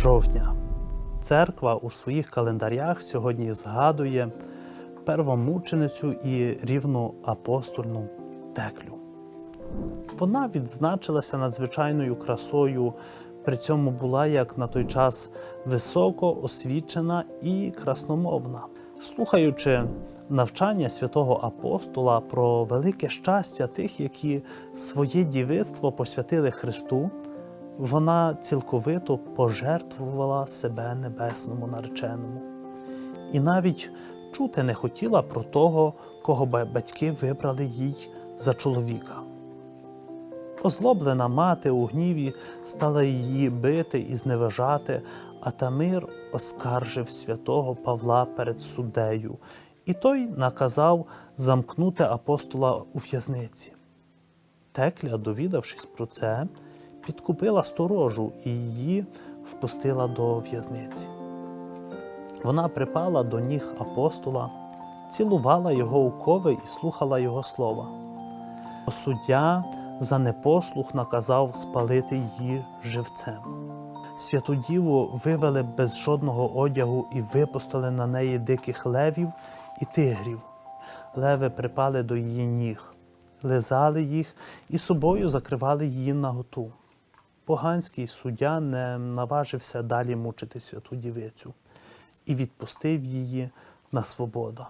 жовтня. Церква у своїх календарях сьогодні згадує первомученицю і рівну апостольну Теклю. Вона відзначилася надзвичайною красою, при цьому була як на той час високо освічена і красномовна. Слухаючи навчання святого апостола про велике щастя тих, які своє дівицтво посвятили Христу, вона цілковито пожертвувала себе небесному нареченому. І навіть чути не хотіла про того, кого батьки вибрали їй за чоловіка. Озлоблена мати у гніві стала її бити і зневажати, а Тамир оскаржив святого Павла перед суддею, і той наказав замкнути апостола у в'язниці. Текля, довідавшись про це, підкупила сторожу і її впустила до в'язниці. Вона припала до ніг апостола, цілувала його у кови і слухала його слова. Суддя за непослух наказав спалити її живцем. Святу діву вивели без жодного одягу і випустили на неї диких левів і тигрів. Леви припали до її ніг, лизали їх і собою закривали її наготу. Поганський суддя не наважився далі мучити святу дівицю і відпустив її на свободу.